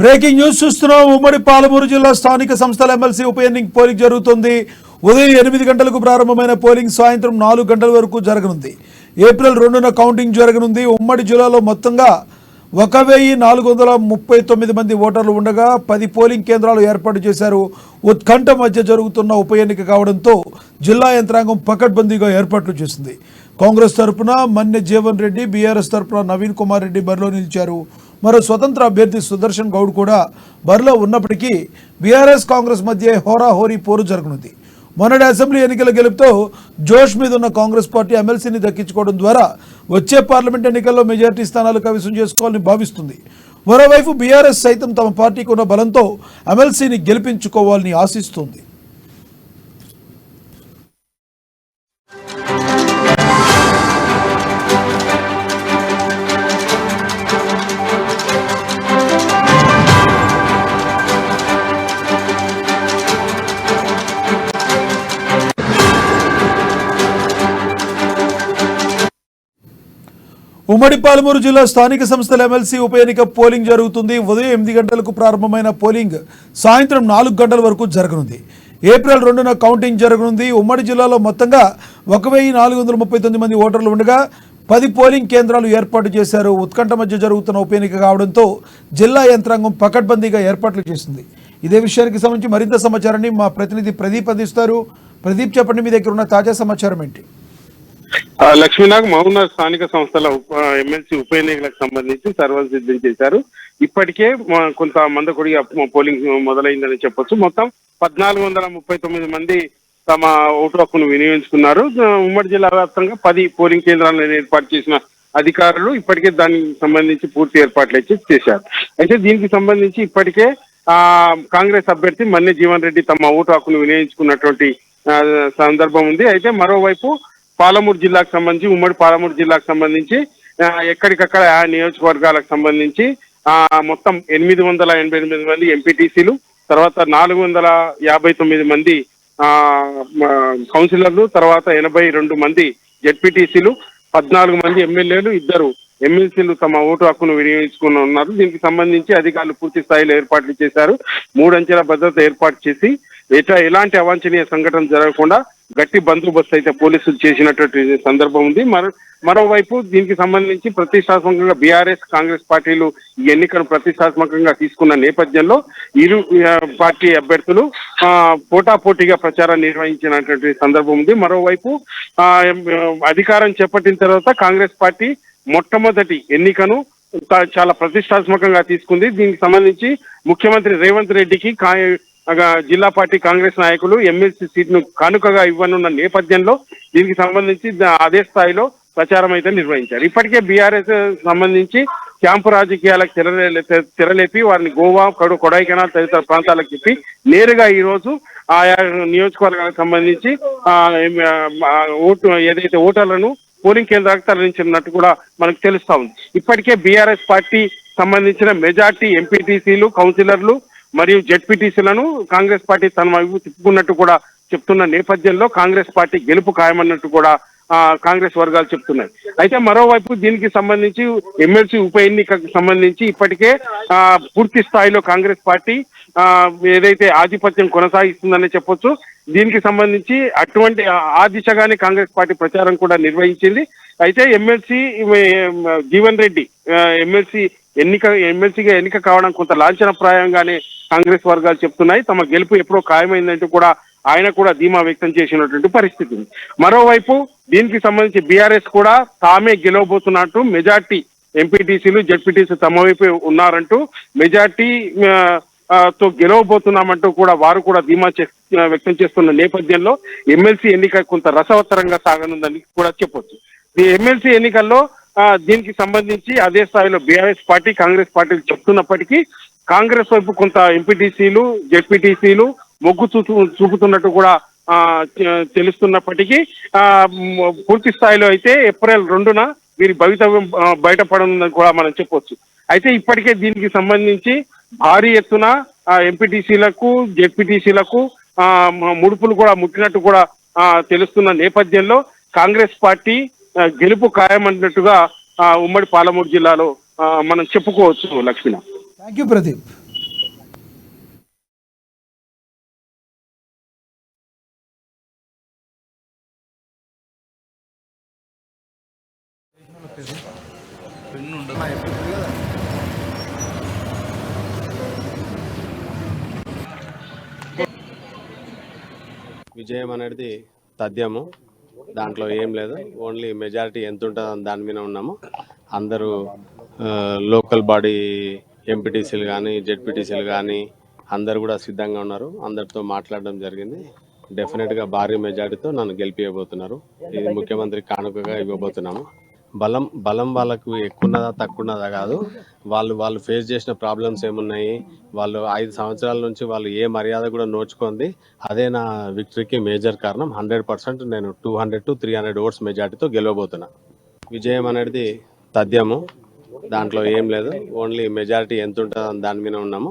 Breaking news చూస్తున్నాం. ఉమ్మడి పాలమూరు జిల్లా స్థానిక సంస్థల ఎమ్మెల్సీ ఉప ఎన్నిక పోలింగ్ జరుగుతుంది. ఉదయం ఎనిమిది గంటలకు ప్రారంభమైన పోలింగ్ సాయంత్రం నాలుగు గంటల వరకు జరగనుంది. ఏప్రిల్ రెండున కౌంటింగ్ జరగనుంది. ఉమ్మడి జిల్లాలో మొత్తంగా ఒక వెయ్యి నాలుగు వందల ముప్పై తొమ్మిది మంది ఓటర్లు ఉండగా పది పోలింగ్ కేంద్రాలు ఏర్పాటు చేశారు. ఉత్కంఠ మధ్య జరుగుతున్న ఉప ఎన్నిక కావడంతో జిల్లా యంత్రాంగం పకడ్బందీగా ఏర్పాట్లు చేసింది. కాంగ్రెస్ తరపున మన్నె జీవన్ రెడ్డి బీఆర్ఎస్ తరపున నవీన్ కుమార్ రెడ్డి బరిలో నిలిచారు. మరో స్వతంత్ర అభ్యర్థి సుదర్శన్ గౌడ్ కూడా బరిలో ఉన్నప్పటికీ బీఆర్ఎస్ కాంగ్రెస్ మధ్య హోరాహోరీ పోరు జరగనుంది. మొన్నటి అసెంబ్లీ ఎన్నికల గెలుపుతో జోష్ మీద ఉన్న కాంగ్రెస్ పార్టీ ఎమ్మెల్సీని దక్కించుకోవడం ద్వారా వచ్చే పార్లమెంట్ ఎన్నికల్లో మెజారిటీ స్థానాలు కవిసం చేసుకోవాలని భావిస్తుంది. మరోవైపు బీఆర్ఎస్ సైతం తమ పార్టీకి ఉన్న బలంతో ఎమ్మెల్సీని గెలిపించుకోవాలని ఆశిస్తుంది. ఉమ్మడి పాలమూరు జిల్లా స్థానిక సంస్థల ఎమ్మెల్సీ ఉప ఎన్నిక పోలింగ్ జరుగుతుంది. ఉదయం ఎనిమిది గంటలకు ప్రారంభమైన పోలింగ్ సాయంత్రం నాలుగు గంటల వరకు జరగనుంది. ఏప్రిల్ రెండున కౌంటింగ్ జరగనుంది. ఉమ్మడి జిల్లాలో మొత్తంగా ఒక వెయ్యి నాలుగు వందల ముప్పై తొమ్మిది మంది ఓటర్లు ఉండగా పది పోలింగ్ కేంద్రాలు ఏర్పాటు చేశారు. ఉత్కంఠ మధ్య జరుగుతున్న ఉప ఎన్నిక కావడంతో జిల్లా యంత్రాంగం పకడ్బందీగా ఏర్పాట్లు చేసింది. ఇదే విషయానికి సంబంధించి మరింత సమాచారాన్ని మా ప్రతినిధి ప్రదీప్ అందిస్తారు. ప్రదీప్ చెప్పండి మీ దగ్గర ఉన్న తాజా సమాచారం ఏంటి? లక్ష్మీనాగ్ మహబూబ్నగర్ స్థానిక సంస్థల ఎమ్మెల్సీ ఉప ఎన్నికలకు సంబంధించి సర్వలు సిద్ధం చేశారు. ఇప్పటికే కొంత కొంత మందకొడిగా పోలింగ్ మొదలైందని చెప్పొచ్చు. మొత్తం పద్నాలుగు వందల ముప్పై తొమ్మిది మంది తమ ఓటు హక్కును వినియోగించుకున్నారు. ఉమ్మడి జిల్లా వ్యాప్తంగా పది పోలింగ్ కేంద్రాలను ఏర్పాటు చేసిన అధికారులు ఇప్పటికే దానికి సంబంధించి పూర్తి ఏర్పాట్లు అయితే చేశారు. అయితే దీనికి సంబంధించి ఇప్పటికే ఆ కాంగ్రెస్ అభ్యర్థి మన్నె జీవన్ రెడ్డి తమ ఓటు హక్కును వినియోగించుకున్నటువంటి సందర్భం ఉంది. అయితే మరోవైపు పాలమూరు జిల్లాకు సంబంధించి ఉమ్మడి పాలమూరు జిల్లాకు సంబంధించి ఎక్కడికక్కడ ఆ నియోజకవర్గాలకు సంబంధించి ఆ మొత్తం ఎనిమిది వందల ఎనభై ఎనిమిది మంది ఎంపీటీసీలు తర్వాత నాలుగు వందల యాభై తొమ్మిది మంది ఆ కౌన్సిలర్లు తర్వాత ఎనభై రెండు మంది జెడ్పీటీసీలు పద్నాలుగు మంది ఎమ్మెల్యేలు ఇద్దరు ఎమ్మెల్సీలు తమ ఓటు హక్కును వినియోగించుకుని ఉన్నారు. దీనికి సంబంధించి అధికారులు పూర్తి స్థాయిలో ఏర్పాట్లు చేశారు. మూడంచెల భద్రత ఏర్పాటు చేసి ఎట్లా ఎలాంటి అవాంఛనీయ సంఘటన జరగకుండా గట్టి బందోబస్తు అయితే పోలీసులు చేసినటువంటి సందర్భం ఉంది. మరో మరోవైపు దీనికి సంబంధించి ప్రతిష్టాత్మకంగా బీఆర్ఎస్ కాంగ్రెస్ పార్టీలు ఈ ఎన్నికను ప్రతిష్టాత్మకంగా తీసుకున్న నేపథ్యంలో ఇరు పార్టీ అభ్యర్థులు పోటాపోటీగా ప్రచారం నిర్వహించినటువంటి సందర్భం ఉంది. మరోవైపు అధికారం చేపట్టిన తర్వాత కాంగ్రెస్ పార్టీ మొట్టమొదటి ఎన్నికను చాలా ప్రతిష్టాత్మకంగా తీసుకుంది. దీనికి సంబంధించి ముఖ్యమంత్రి రేవంత్ రెడ్డికి జిల్లా పార్టీ కాంగ్రెస్ నాయకులు ఎమ్మెల్సీ సీట్ను కానుకగా ఇవ్వనున్న నేపథ్యంలో దీనికి సంబంధించి అదే స్థాయిలో ప్రచారం అయితే నిర్వహించారు. ఇప్పటికే బీఆర్ఎస్ సంబంధించి క్యాంపు రాజకీయాలకు తెరలేపి వారిని గోవా కడు కొడైకెనాల్ తదితర ప్రాంతాలకు చెప్పి నేరుగా ఈ రోజు ఆయా నియోజకవర్గాలకు సంబంధించి ఓటు ఏదైతే ఓటర్లను పోలింగ్ కేంద్రాలకు తరలించినట్టు కూడా మనకు తెలుస్తా ఉంది. ఇప్పటికే బీఆర్ఎస్ పార్టీ సంబంధించిన మెజార్టీ ఎంపీటీసీలు కౌన్సిలర్లు మరియు జడ్పీటీసీలను కాంగ్రెస్ పార్టీ తన వైపు తిప్పుకున్నట్టు కూడా చెప్తున్న నేపథ్యంలో కాంగ్రెస్ పార్టీ గెలుపు ఖాయమన్నట్టు కూడా కాంగ్రెస్ వర్గాలు చెప్తున్నాయి. అయితే మరోవైపు దీనికి సంబంధించి ఎమ్మెల్సీ ఉప ఎన్నికకు సంబంధించి ఇప్పటికే పూర్తి స్థాయిలో కాంగ్రెస్ పార్టీ ఏదైతే ఆధిపత్యం కొనసాగిస్తుందని చెప్పొచ్చు. దీనికి సంబంధించి అటువంటి ఆ- ఆ దిశగానే కాంగ్రెస్ పార్టీ ప్రచారం కూడా నిర్వహించింది. అయితే ఎమ్మెల్సీ జీవన్ రెడ్డి ఎమ్మెల్సీ ఎన్నిక ఎమ్మెల్సీగా ఎన్నిక కావడం కొంత లాంఛనప్రాయంగానే కాంగ్రెస్ వర్గాలు చెప్తున్నాయి. తమ గెలుపు ఎప్పుడో ఖాయమైందంటూ కూడా ఆయన కూడా ధీమా వ్యక్తం చేసినటువంటి పరిస్థితి మరోవైపు దీనికి సంబంధించి బీఆర్ఎస్ కూడా తామే గెలవబోతున్నట్టు మెజార్టీ ఎంపీటీసీలు జడ్పీటీసీ తమ వైపు ఉన్నారంటూ మెజార్టీ తో గెలవబోతున్నామంటూ కూడా వారు కూడా ధీమా వ్యక్తం చేస్తున్న నేపథ్యంలో ఎమ్మెల్సీ ఎన్నిక కొంత రసవత్తరంగా సాగనుందని కూడా చెప్పొచ్చు. ఈ ఎమ్మెల్సీ ఎన్నికల్లో దీనికి సంబంధించి అదే స్థాయిలో బీఆర్ఎస్ పార్టీ కాంగ్రెస్ పార్టీలు చెప్తున్నప్పటికీ కాంగ్రెస్ వైపు కొంత ఎంపీటీసీలు జెడ్పీటీసీలు మొగ్గు చూపు చూపుతున్నట్టు కూడా తెలుస్తున్నప్పటికీ ఆ, పూర్తి స్థాయిలో అయితే ఏప్రిల్ రెండున వీరి భవితవ్యం బయటపడనుందని కూడా మనం చెప్పొచ్చు. అయితే ఇప్పటికే దీనికి సంబంధించి భారీ ఎత్తున ఎంపీటీసీలకు జెడ్పీటీసీలకు ముడుపులు కూడా ముట్టినట్టు కూడా తెలుస్తున్న నేపథ్యంలో కాంగ్రెస్ పార్టీ గెలుపు ఖాయమంటున్నట్టుగా ఉమ్మడి పాలమూరు జిల్లాలో మనం చెప్పుకోవచ్చు లక్ష్మణ థ్యాంక్ యూ ప్రదీప్ విజయం అనేది తథ్యము. దాంట్లో ఏం లేదు. ఓన్లీ మెజారిటీ ఎంత ఉంటుందో దాని మీద ఉన్నాము. అందరూ లోకల్ బాడీ ఎంపీటీసీలు కానీ జెడ్పీటీసీలు కానీ అందరు కూడా సిద్ధంగా ఉన్నారు. అందరితో మాట్లాడడం జరిగింది. డెఫినెట్గా భారీ మెజారిటీతో నన్ను గెలిపియబోతున్నారు. ఇది ముఖ్యమంత్రి కానుకగా ఇవ్వబోతున్నాము. బలం బలం వాళ్ళకు ఎక్కున్నదా తక్కువన్నదా కాదు. వాళ్ళు వాళ్ళు ఫేస్ చేసిన ప్రాబ్లమ్స్ ఏమున్నాయి? వాళ్ళు ఐదు సంవత్సరాల నుంచి వాళ్ళు ఏ మర్యాద కూడా నోచుకుంది. అదే నా విక్టరీకి మేజర్ కారణం. హండ్రెడ్ పర్సెంట్ నేను two hundred to three hundred votes మెజార్టీతో గెలవబోతున్నా. విజయం అనేది తథ్యము. దాంట్లో ఏం లేదు. ఓన్లీ మెజారిటీ ఎంత ఉంటుందో దాని మీద ఉన్నాము.